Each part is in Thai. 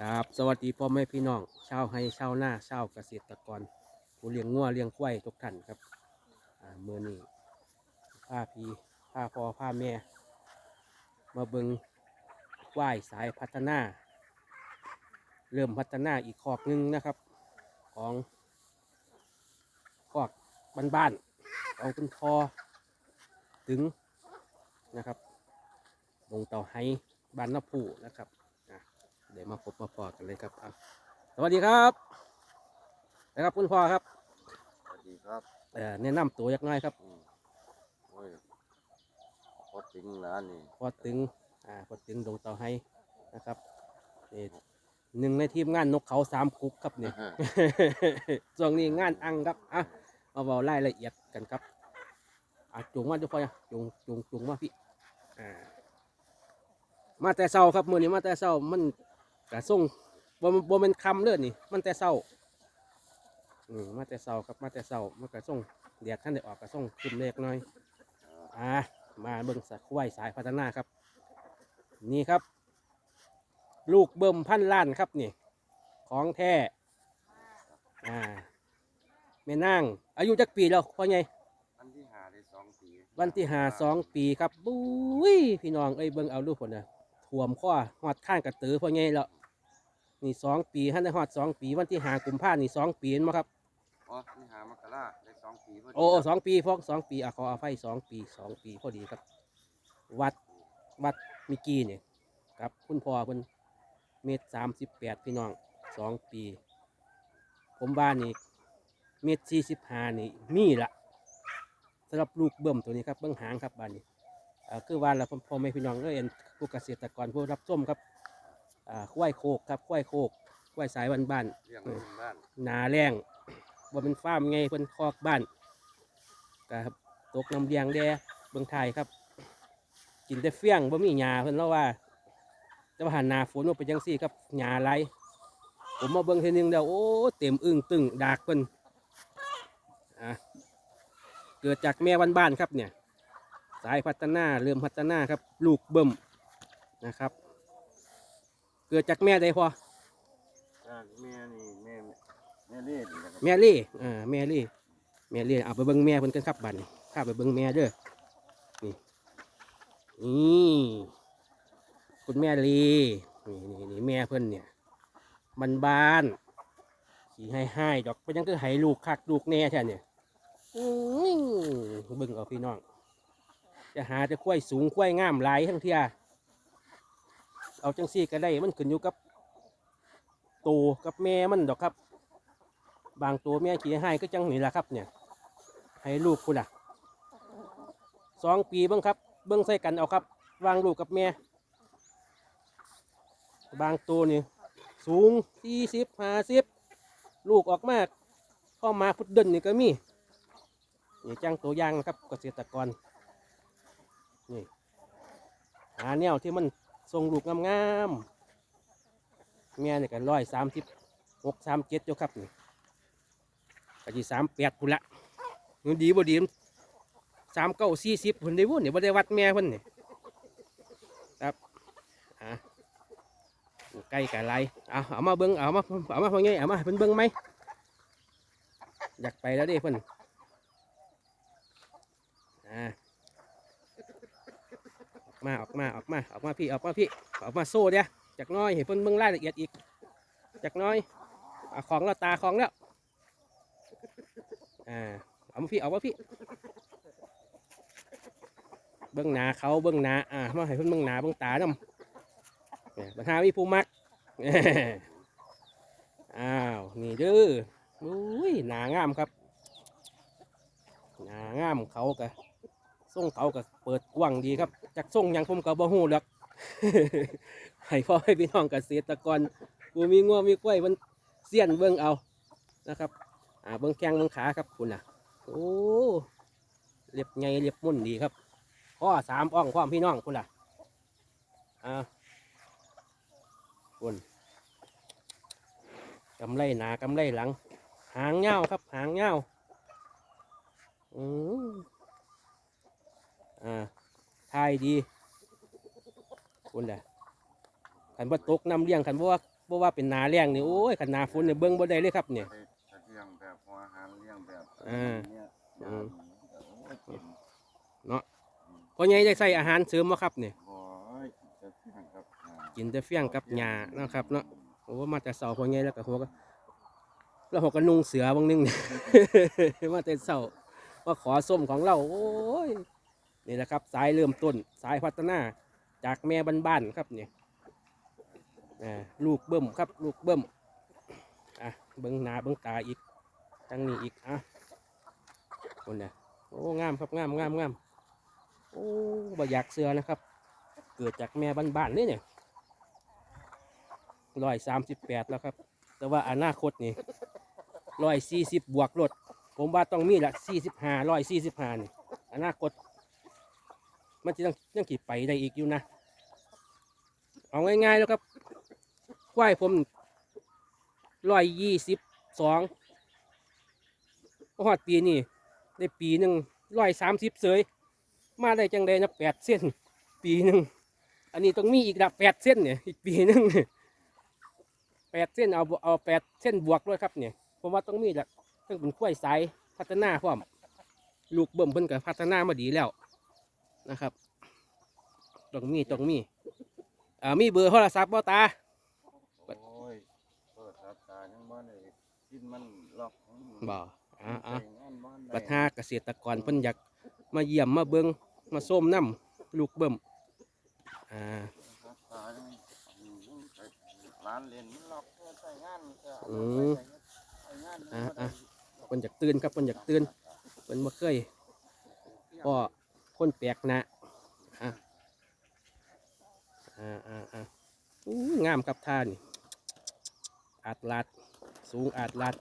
ครับสวัสดีพ่อแม่พี่น้องชาวไฮชาวนาชาวเกษตรกร ผู้เลี้ยงงัวเลี้ยงควายทุกท่านครับเมื่อนี้ผ้าพีผ้าพ่อผ้าแม่ มาเบิงควายสายพัฒนา เริ่มพัฒนาอีกคอกหนึงนะครับ ของคอกบ้านๆของคุณพอถึงนะครับลงเต่าไฮบ้านนาผูนะครับ เดี๋ยวมาพบมาพอกันเลยครับอะสวัสดีครับนะครับคุณพ่อครับสวัสดีครับเอ่อแนะนำตัวยักหน้อยครับอืมโอ้ยพอถึงแล้วนี่พอตึงอ่าพอตึงดงเตาให้นะครับนี่หนึ่งในทีมงานนกเขาสามคุกครับเนี่ย ช่วงนี้งานอังครับอะมาเบารายละเอียดกันครับอะจุงมาจุพ่อนะจุงจุงจุงมาพี่อ่ามาแต่เช้าครับมือนี้มาแต่เช้ามัน กระส่งบ่บ่บ่เป็นคำเลยนี่ มันแต่เช้าอืมมาแต่เช้าครับมาแต่เช้ามันกระส่งเดียดท่านได้ออกกระส่งขึ้นเล็กน้อยอ่ามาเบิ่งสักควายสายพัฒนาครับ นี่ครับ ลูกเบิ่มพันล้านครับนี่ ของแท้อ่าแม่นางอายุจักปีแล้วพ่อใหญ่วันที่หาได้สองปีวันที่หาสองปีครับบุ้ยพี่น้องเอ้ยเบิ่งเอาลูกผลนะถ่วมข้อหอดข้างกระตือพ่อใหญ่แล้ว นี่สองปีท่านได้หอดสองปีวันที่หากุมภานี่สองปีเห็นไหมครับ อ๋อที่หามกราได้สองปีพอดีโอ้สองปีพวกสองปีอะขออภัยสองปีสองปีพอดีครับ วัดวัดมิกี้เนี่ยครับ คุณพ่อเพิ่นเมตรสามสิบแปดพี่น้องสองปี ผมบ้านนี่เมตรสี่สิบห้านี่มีละสำหรับลูกเบิ่มตัวนี้ครับเบื้องหางครับบ้านนี้อ่าคือว่าเราพ่อแม่พี่น้องก็เอ็นผู้เกษตรกรผู้รับส้มครับ อ่าควายโคกครับควายโคกควายสายบ้านๆเลี้ยงไว้ที่บ้านหนาแรงว่าเป็นฟาร์มไงเพิ่นคอกบ้านก็ครับตกน้ำเลี้ยงแด่เบิ่งไทยครับ กินแต่เฟี้ยงบ่มีหญ้าเพิ่นเล่าว่าแต่ว่าหันหนาฝนว่าเป็นจังซี่ครับหญ้าไหลผมมาเบิ่งเทีนึงแล้วโอ้เต็มอึ้งตึงดากเพิ่นอะเกิดจากแม่บ้านๆครับเนี่ย สายพัฒนาเริ่มพัฒนาครับ ลูกเบิ่มนะครับเกิดจากแม่ใดพออ่าแม่นี่แม่แม่เล่ดีนะครับแม่ลี่อ่าแม่ลี่แม่ลี่เอาไปเบิ่งแม่เพิ่นกันครับบัดนี้ข้าไปเบิ่งแม่เด้อนี่นี่คุณแม่ลีนี่นี่นี่แม่เพิ่นเนี่ยมันบานๆขี่ให้ให้ดอกเป็นหยังคือให้ลูกคักลูกแน่แท้เนี่ยอื้อเบิ่งเอาพี่น้องจะหาจะควายสูงควายงามหลายทั้งเทีย เอาจังซี่ก็ได้มันขึ้นอยู่กับโตกับแม่มันดอกครับ บางตัวแม่ขี่ให้ก็จังนี่แหละครับ เนี่ย ให้ลูกคุณอะสองปีบิ้งครับ เบิ้งใส่กันเอาครับ วางลูกกับแม่ บางตัวนี่สูงสี่สิบห้าสิบลูกออกมากพ่อมาพุดเดินนี่ก็มีนี่จังตัวอย่างนะครับเกษตรกรนี่หาแนวที่มัน ทรงลูกงามๆแม่เนี่ยก็ร้อยสามสิบหกสามเจ็ดอยู่ครับนี่ก็จีสามแปดพุ่นละมันดีบ่ดีสามเก้าสี่สิบพุ่นได้วุ่นเนี่ยบ่ได้วัดแม่เพิ่นนี่ครับอะใกล้กันไรเอาเอามาเบิ้งเอามาเอามาพอไงเอามาเพิ่นเบิ้งไหมอยากไปแล้วด้เพิ่นอ่า มาออกมาออกมาออกมาพี่ออกมาพี่ออกมาโซ่เดียจากน้อยให้เพิ่นเบิ้งรายละเอียดอีก จากน้อยอของแล้วตาของแล้วอ่าเอามาพี่เอามาพี่ เบื้องหนาเขาเบื้องหนาอ่ามาให้เพิ่นเบื้องหนาเบื้องตานำเนี่ยปัญหามีผู้มักอ้าวนี่เด้ออุ้ยหนางามครับหนางามเขากะ ส่งเขากะเปิดกว้างดีครับจากส่งยังผมก็บ่ฮู้หรอกให้พ่อให้พี่น้องเกษตรกรกูมีงัวมีกล้วยมันเสี้ยนเบิ่งเอานะครับ อ่าเบิ้งแข้งเบิ้งขาครับคุณน่ะโอ้เรียบไงเรียบมุ่นดีครับข้อสามอ่องความพี่น้องคุณล่ะอ่าคุณกำไรหนากำไรหลัง หางเงาครับ หางเงาอืม อ่าทายดีคุณล่ะขันว่าตกน้ำเลี้ยงขันว่าบ่ว่าเป็นหนาแรงนี่โอ้ยขันหนาฝนเนี่ยเบิ่งบ่ได้เลยครับเนี่ยไปจะเลี้ยงแบบหัวอาหารเลี้ยงแบบอ่าเนี่ยอืมโอ้ยกินพ่อใหญ่ได้ใส่อาหารเสริมบ่ครับเนี่ยโอ้ยจะเลี้ยงครับอ่ากินแต่เฟี้ยงกับหญ้าเนาะครับเนาะโอ้มาแต่เสาพ่อใหญ่แล้วก็หัวก็แล้วหัวก็นุ่งเสือบางนึงมาแต่เสามาขอส้มของเราโอ้ย นี่แหละครับสายเริ่มต้นสายพัฒนาจากแม่บ้านๆครับเนี่ยลูกเบิ่มครับลูกเบิ่มอะเบิ้งหนาเบิ้งตาอีกทั้งนี้อีกอะคนเนี่ยโอ้งามครับงามงามงามโอ้บ่อยากเสือนะครับ เกิดจากแม่บ้านๆนี่เนี่ยร้อยสามสิบแปดแล้วครับ แต่ว่าอนาคตนี่ร้อยสี่สิบบวกลดผมว่าต้องมีละสี่สิบห้าร้อยสี่สิบห้านี่อนาคต มันจะยังยังกี่ไปได้อีกอยู่นะ เอาง่ายๆแล้วครับควายผมร้อยยี่สิบสองหอดปีนี่ได้ปีหนึ่งร้อยสามสิบเสยมาได้จังไดนะแปดเส้น ปีหนึ่งอันนี้ต้องมีอีกละแปดเส้นเนี่ยอีกปีหนึ่งแปดเส้นเอาเอาแปดเส้นบวกด้วยครับเนี่ยผมว่าต้องมีละต้องเป็นควายสายพัฒนาพร้อมลูกเบิ่มเพิ่นกับพัฒนามาดีแล้ว นะครับต้องมีต้องมีอ่ามีเบอร์โทรศัพท์บ่ตาโอ้ยเปิดสาตายังบ้านเลยกินมันล็อกบ่อ่าอ่าใส่งานบ้านได้ปัญหาเกษตรกรเพิ่นอยากมาเยี่ยมมาเบิงมาส้มน้ำลูกเบิ่มอ่าสาตายังอืมไปร้านเรียนมันล็อกใส่งานก็อืมใส่งานอ่าอ่าเพิ่นอยากตื่นครับเพิ่นอยากตื่นเพิ่นบ่เคยพ่อ คนแปลกหน้าอ่าอ่าอ่าอ่าอู้งามครับท่านอาดลัด สูงอาดลัด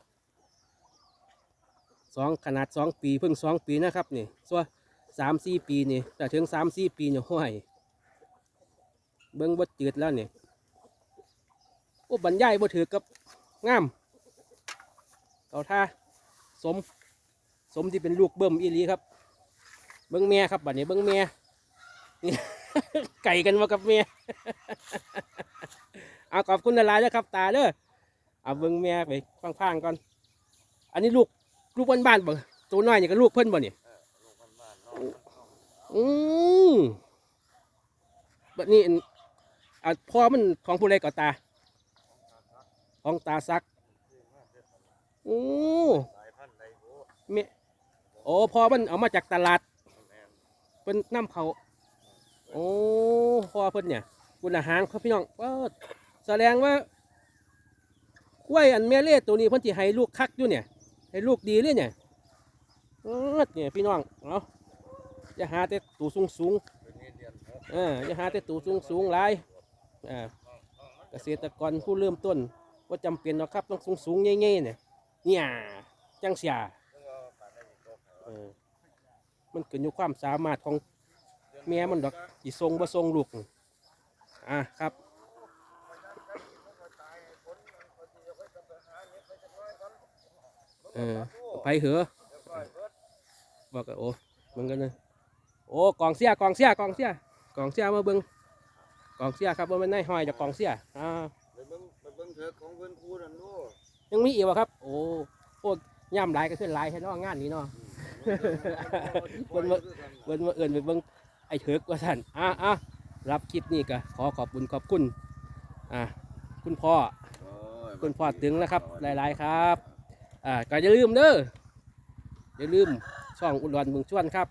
สองขนาดสองปี เพิ่งสองปีนะครับนี่ส่วนสามสี่ปีนี่แต่ถึงสามสี่ปีเนี่ยห้วยเบิ้งบ่จืดแล้วนี่โอ้บรรยายบ่ถือกับงามเอาท่าสม สมที่เป็นลูกเบิ่มอีลีครับ บิ้งแม่ครับบัดนี้เบิ้งแม่นี่ไก่กันมากับแม่เอาขอบคุณนาลายๆนะครับ ตาเด้อเอาเบิ้งแม่ไปพังๆก่อนอันนี้ลูกลูกบ้านๆบ่ตัวน้อยนี่ก็ลูกเพิ่นบ่เนี่ยลูกบ้านๆเนาะอืมแบบนี้อันอะพ่อมันของผู้ใดก็ตา ของตาซักโอ้สายพันธุ์ใดโอ้เมโอ้พ่อมันเอามาจากตลาดแม่น เป็นน้ำเขาโอ้พอเพิ่นเนี่ยคุณอาหารครับพี่น้องว่าแสดงว่ากล้วยอันแม่เล่ตัวนี้เพิ่นสิให้ลูกคักอยู่เนี่ย ให้ลูกดีเลยเนี่ยเนเนี่ยพี่น้องเอาอย่าหาแต่ตัวสูงสูงเอนหกเอออย่าหาแต่ตูสูงสูงหลายอ่าเกษตรกรผู้เริ่มต้นว่าจำเป็นหรอกครับต้องสูงสูงเงี้ยๆเนี่ยเนี่ยจังเสียเออ มันเกิดอยู่ความสามารถของแม่มันดอกอีทรงบ่ทรงลูกอะครับเออไปเหอะบอกกันโอ้มึงกันเลยโอ้กองเสียกองเสียกองเสียกองเสียมาเบิ่งกองเสียครับว่ามันในห้อยจากกองเสียอ่าไปเบิ่งไปเบิ่งเถอะของเพิ่นครูนั่นดูยังมีอีกวะครับ โอ้โอ้ย่ำหลายก็ขึ้นหลายแค่เนอกงานนี้เนาะ เพิ่นว่าเบิ่นว่าเอินไปเบิ่งไอ้เถิกว่าสั่นอะอะรับคลิปนี้ก็ขอขอบคุณขอบคุณอะคุณพ่อโอ้ยคุณพ่อตึงนะครับ หลาย ๆ ครับอ่าก็อย่าลืมเด้ออย่าลืมช่องอุดรเมืองชวนครับ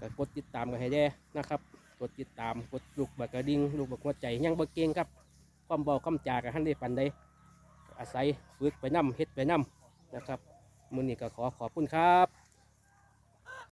ก็กดติดตามกันให้แด้นะครับกดติดตามกดลูกบักกระดิ่งลูกบักหัวใจยังบ่เก่งครับความเบาความจากัหันได้ปันใดอาศัยฝึกไปนํเฮ็ดไปนํนะครับ มื้อนี้ก็ขอขอบคุณครับ